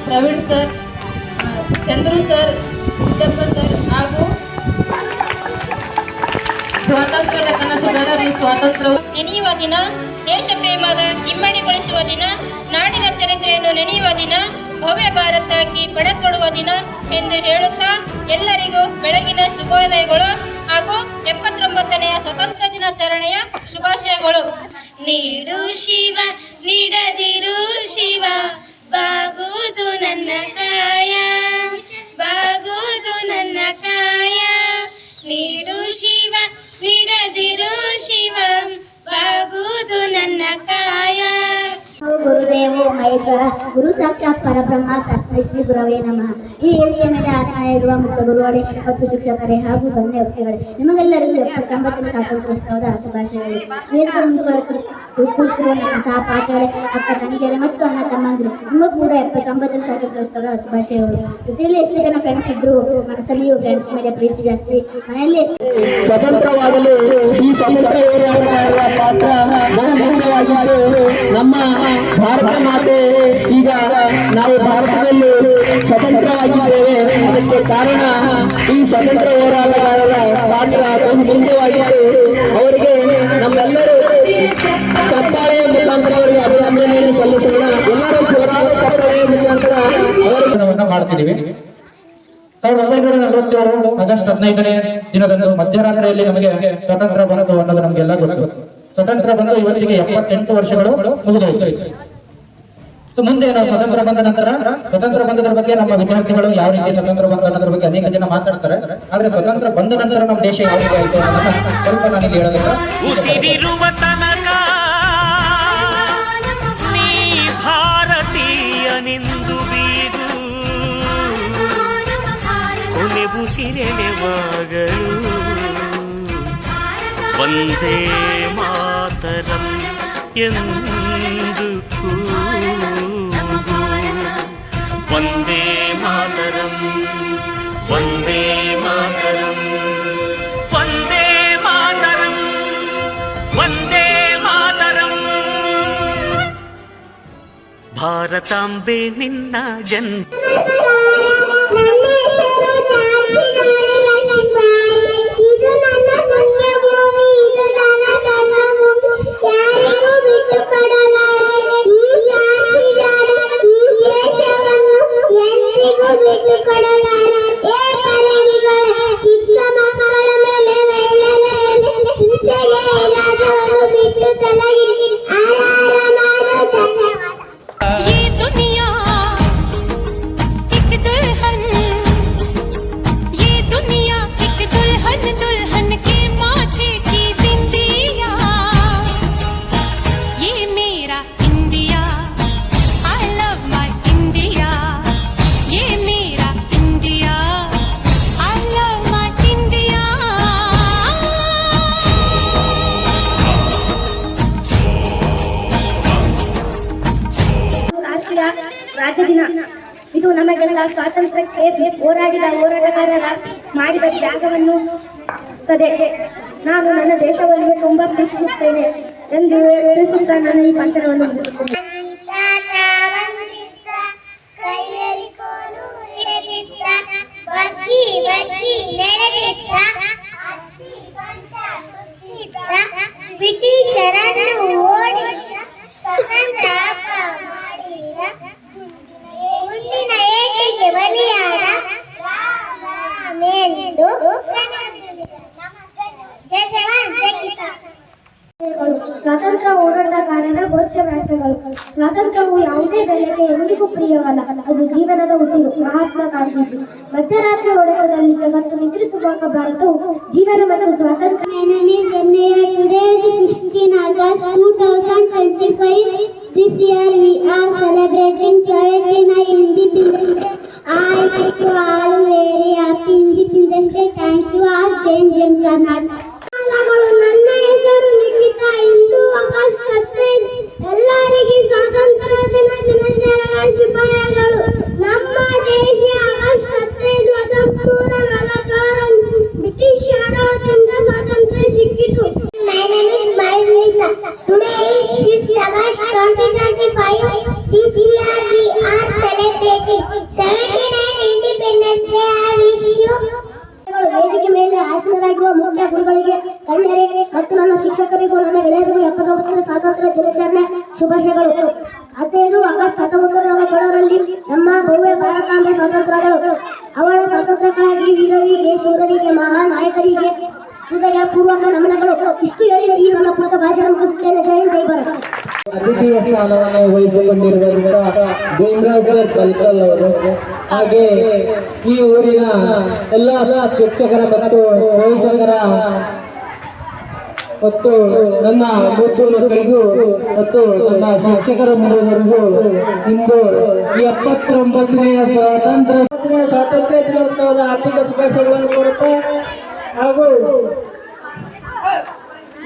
Pravin sir Chandru sir ಕನಸುಗಾರರು ಸ್ವಾತಂತ್ರ್ಯ ನೆನೆಯುವ ದಿನ ದೇಶ ಪ್ರೇಮದ ಇಮ್ಮಡಿಗೊಳಿಸುವ ದಿನ ನಾಡಿನ ಚರಿತ್ರೆಯನ್ನು ನೆನೆಯುವ ದಿನ ಭವ್ಯ ಭಾರತಕ್ಕೆ ಪಡೆತೊಡುವ ದಿನ ಎಂದು ಹೇಳುತ್ತಾ ಎಲ್ಲರಿಗೂ ಬೆಳಗಿನ ಶುಭೋದಯಗಳು ಹಾಗೂ ಎಪ್ಪತ್ತೊಂಬತ್ತನೆಯ ಸ್ವತಂತ್ರ ದಿನಾಚರಣೆಯ ಶುಭಾಶಯಗಳು. ನೀಡು ಶಿವ ನೀಡದಿರು ಶಿವ ಬಾಗುವುದು ನನ್ನ ಕಾಯ. ಮಹೇಶ್ವರ. ಗುರು ಸಾಕ್ಷಾತ್ ಪರಬ್ರಹ್ಮ ತಸ್ಮೈ ಶ್ರೀ ಗುರವೇ ನಮಃ. ಈ ವೇದಿಕೆ ಮೇಲೆ ಆಶಯ ಇರುವ ಮುಖ್ಯ ಗುರುಗಳೇ, ಮತ್ತು ಶಿಕ್ಷಕರೇ ಹಾಗೂ ಗಣ್ಯ ವ್ಯಕ್ತಿಗಳೇ ನಿಮಗೆಲ್ಲರಿಗೂ ಎಪ್ಪತ್ತೊಂಬತ್ತನೇ ಸ್ವಾತಂತ್ರ್ಯೋತ್ಸವದ ಶುಭಾಶಯಗಳು. ವೇದಿಕೆ ಮುಂದುವರೆದು ಕುಳಿತಿರುವ ನನ್ನ ಸಹಪಾಠಿಗಳೇ, ಅಕ್ಕ ತಂಗಿಯರೇ ಮತ್ತು ಅಣ್ಣ ತಮ್ಮಂದಿರು ನಿಮ್ಮ ಕೂಡ ಎಪ್ಪತ್ತೊಂಬತ್ತನೇ ಸ್ವಾತಂತ್ರ್ಯೋತ್ಸವದ ಶುಭಾಶಯಗಳು. ಜೊತೆಯಲ್ಲಿ ಎಷ್ಟು ಜನ ಫ್ರೆಂಡ್ಸ್ ಇದ್ರು ಮನಸ್ಸಲ್ಲಿಯೂ ಫ್ರೆಂಡ್ಸ್ ಮೇಲೆ ಪ್ರೀತಿ ಜಾಸ್ತಿ, ಮನೆಯಲ್ಲಿ ಸ್ವತಂತ್ರವಾಗಲು ಈ ಸ್ವತಂತ್ರ ಪಾತ್ರ ಬಹುಮುಖ್ಯವಾಗಿದ್ದು ನಮ್ಮ ಭಾರತ ಮಾತೆ ಈಗ ನಾವು ಭಾರತದಲ್ಲಿ ಸ್ವತಂತ್ರವಾಗಿದ್ದೇವೆ. ಅದಕ್ಕೆ ಕಾರಣ ಈ ಸ್ವತಂತ್ರ ಹೋರಾಟಗಾರರ ಪಾತ್ರ ಬಹುಮುಖ್ಯವಾಗಿದ್ದು ಅವರಿಗೆ ನಮ್ಮೆಲ್ಲರೂ ಚಪ್ಪಾಳೆಯ ಮುಖಾಂತರ ಅವರಿಗೆ ಅಭಿನಂದನೆಯನ್ನು ಸಲ್ಲಿಸೋಣ. ಎಲ್ಲರೂ ಹೋರಾಟ ಚಪ್ಪಾಳೆಯ ಮುಖಾಂತರ ಪ್ರಯತ್ನವನ್ನ ಮಾಡ್ತಿದ್ದೀವಿ. ಸಾವಿರದ ಒಂಬೈನೂರ ನಲವತ್ತೇಳು ಆಗಸ್ಟ್ ಹದಿನೈದನೇ ದಿನದಂದು ಮಧ್ಯರಾತ್ರಿಯಲ್ಲಿ ನಮಗೆ ಸ್ವತಂತ್ರ ಬಂತು ಅನ್ನೋದು ನಮಗೆಲ್ಲ ಗೊತ್ತು. ಸ್ವತಂತ್ರ ಬಂದು ಇವತ್ತಿಗೆ ಎಪ್ಪತ್ತೆಂಟು ವರ್ಷಗಳು ಮುಗಿದೋಯ್ತು. ಸೊ ಮುಂದೆ ನಾವು ಸ್ವತಂತ್ರ ಬಂದ ನಂತರ ಸ್ವತಂತ್ರ ಬಂದದ್ರ ಬಗ್ಗೆ ನಮ್ಮ ವಿದ್ಯಾರ್ಥಿಗಳು ಯಾವ ರೀತಿ ಸ್ವತಂತ್ರ ಬಂದ ಅನ್ನೋದ್ರ ಬಗ್ಗೆ ಅನೇಕ ಜನ ಮಾತಾಡ್ತಾರೆ. ಆದ್ರೆ ಸ್ವತಂತ್ರ ಬಂದ ನಂತರ ನಮ್ಮ ದೇಶ ಯಾವ ರೀತಿ ಆಯ್ತು ಅನ್ನೋದನ್ನ ಸ್ವಲ್ಪ ನನಗೆ ಹೇಳೋದಿಲ್ಲ ಉಸಿರಿರುವ ತನಕ ಭಾರತೀಯ ಭಾರತೀಯನೆಂದು ಬೀರು ಕೊನೆ ಉಸಿರೆಳೆವಾಗಲು ಒಂದೇ ಮಾತರಂ ಎಂದು ಒಂದೇ ಮಾತರಂ ಒಂದೇ ಮಾತರಂ ಒಂದೇ ಮಾತರಂ ಒಂದೇ ಮಾತರಂ ಭಾರತಾಂಬೆ ನಿನ್ನ ಜನ್ಮ ರಾಜ್ಯ ದಿನ ಇದು ನಮಗೆಲ್ಲ ಸ್ವಾತಂತ್ರ್ಯಕ್ಕೆ ಹೋರಾಡಿದ ಹೋರಾಟಗಾರರ ಮಾಡಿದ ತ್ಯಾಗವನ್ನು ನಾನು ನನ್ನ ದೇಶವನ್ನು ತುಂಬಾ ಪ್ರೀತಿಸುತ್ತೇನೆ ಎಂದು ತಿಳಿಸುತ್ತಾ ನಾನು ಈ ಭಾಷಣವನ್ನು ಮುಗಿಸುತ್ತೇನೆ. ಬ್ರಿಟಿಷರನ್ನು ಓಡಿಸಿದ ಸ್ವತಂತ್ರ ಹೋರಾಟಗಾರರ ಘೋಷವಾಕ್ಯಗಳು ಸ್ವಾತಂತ್ರ್ಯವು ಯಾವುದೇ ಬೆಲೆಗೆ ಎಂದಿಗೂ ಪ್ರಿಯವಲ್ಲ ಅದು ಜೀವನದ ಉಸಿರು ಮಹಾತ್ಮ ಗಾಂಧೀಜಿ ಮಧ್ಯರಾತ್ರಿ ಹೊಡೆತದಲ್ಲಿ ಜಗತ್ತು ನಿದ್ರಿಸುವಾಗ ಭಾರತವು ಜೀವನ ಮತ್ತು ಸ್ವಾತಂತ್ರ್ಯ in August 2025. This year we are celebrating ಆಸೀನರಾಗಿರುವ ಮುಖ್ಯ ಗುರುಗಳಿಗೆ, ಗಣ್ಯರಿಗೆ ಮತ್ತು ನನ್ನ ಶಿಕ್ಷಕರಿಗೂ ನನ್ನ ಗೆಳೆಯರಿಗೂ ಎಪ್ಪತ್ತೊಂಬತ್ತನೇ ಸ್ವಾತಂತ್ರ್ಯ ದಿನಾಚರಣೆ ಶುಭಾಶಯಗಳು. ಹದಿನೈದು ಆಗಸ್ಟ್ ಹತ್ತೊಂಬತ್ತು ನಲವತ್ತೇಳರಲ್ಲಿ ನಮ್ಮ ಭವ್ಯ ಭಾರತಾಂಬೆ ಸ್ವಾತಂತ್ರ್ಯಗಳು. ಅವಳ ಸ್ವಾತಂತ್ರ್ಯಕ್ಕಾಗಿ ವೀರರಿಗೆ, ಶೂರರಿಗೆ ಮಹಾ ನಾಯಕರಿಗೆ ಹೃದಯ ಪೂರ್ವಕ ನಮನಗಳು. ಇಷ್ಟು ಹೇಳಿ ಈ ನನ್ನ ಪುಟ್ಟ ಭಾಷಣ ಮುಗಿಸುತ್ತೇನೆ. ಜೈ ಜೈ ಭಾರತ. ಅತಿಥಿಯ ಸ್ಥಾನವನ್ನು ವಹಿಸಿಕೊಂಡಿರುವ ಭೀಮರಾಜ್ ಕಲ್ಕಲ್ ಅವರು. ಹಾಗೆ ಈ ಊರಿನ ಎಲ್ಲ ಶಿಕ್ಷಕರ ಮತ್ತು ಪೋಷಕರ ಮತ್ತು ನನ್ನ ಮುದ್ದು ಮಕ್ಕಳಿಗೂ ಮತ್ತು ನನ್ನ ಶಿಕ್ಷಕರ ಮುಂದಿನವರಿಗೂ ಇಂದು ಎಪ್ಪತ್ತೊಂಬತ್ತನೆಯ ಸ್ವಾತಂತ್ರ್ಯ ಸ್ವಾತಂತ್ರ್ಯ ದಿನೋತ್ಸವದ ಆರ್ಥಿಕ ಶುಭಾಶಯಗಳನ್ನು ಕೋರುತ್ತಾ ಹಾಗೂ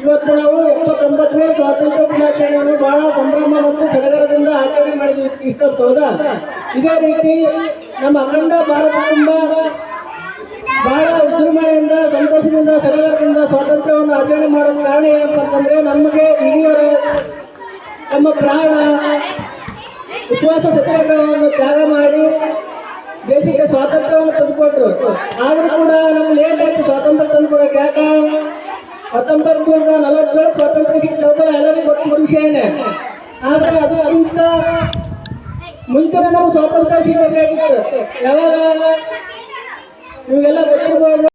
ಇವತ್ತು ನಾವು ಎಪ್ಪತ್ತೊಂಬತ್ತನೇ ಸ್ವಾತಂತ್ರ್ಯ ದಿನಾಚರಣೆಯನ್ನು ಬಹಳ ಸಂಭ್ರಮ ಮತ್ತು ಸಡಗರದಿಂದ ಆಚರಣೆ ಮಾಡಿದ್ವಿ ಇಷ್ಟೊತ್ತು ಹೌದಾ? ಇದೇ ರೀತಿ ನಮ್ಮ ಅಖಂಡ ಭಾರತ ತುಂಬ ಬಹಳ ವಿಜೃಂಭಣೆಯಿಂದ ಸಂತೋಷದಿಂದ, ಸಡಗರದಿಂದ ಸ್ವಾತಂತ್ರ್ಯವನ್ನು ಆಚರಣೆ ಮಾಡಲು ಕಾರಣ ಏನಪ್ಪ ಅಂತಂದ್ರೆ, ನಮಗೆ ಹಿರಿಯರು ನಮ್ಮ ಪ್ರಾಣ ಉಪವಾಸ ಸತ್ಯಾಗ್ರಹವನ್ನು ತ್ಯಾಗ ಮಾಡಿ ದೇಶಕ್ಕೆ ಸ್ವಾತಂತ್ರ್ಯವನ್ನು ತಂದುಕೊಟ್ರು. ಆದರೂ ಕೂಡ ನಮ್ಗೆ ಲೇಟ್ ಸ್ವಾತಂತ್ರ್ಯ ತಂದುಕೊಡಕ್ಕೆ ಯಾಕ? ಹತ್ತೊಂಬತ್ತು ನೂರ ನಲವತ್ತೇಳು ಸ್ವಾತಂತ್ರ್ಯ ಸಿಕ್ಕಿದ್ದು ಎಲ್ಲರಿಗೂ ಗೊತ್ತಿರೋ ವಿಷಯನೇ ಆದ್ರೆ ಅದಕ್ಕಿಂತ ಮುಂಚೆನೆ ನಮ್ಗೆ ಸ್ವಾತಂತ್ರ್ಯ ಸಿಗಬೇಕಾಗಿತ್ತು. ಯಾವಾಗ? ನೀವೆಲ್ಲ ಗೊತ್ತಿರ್ಬೋದು.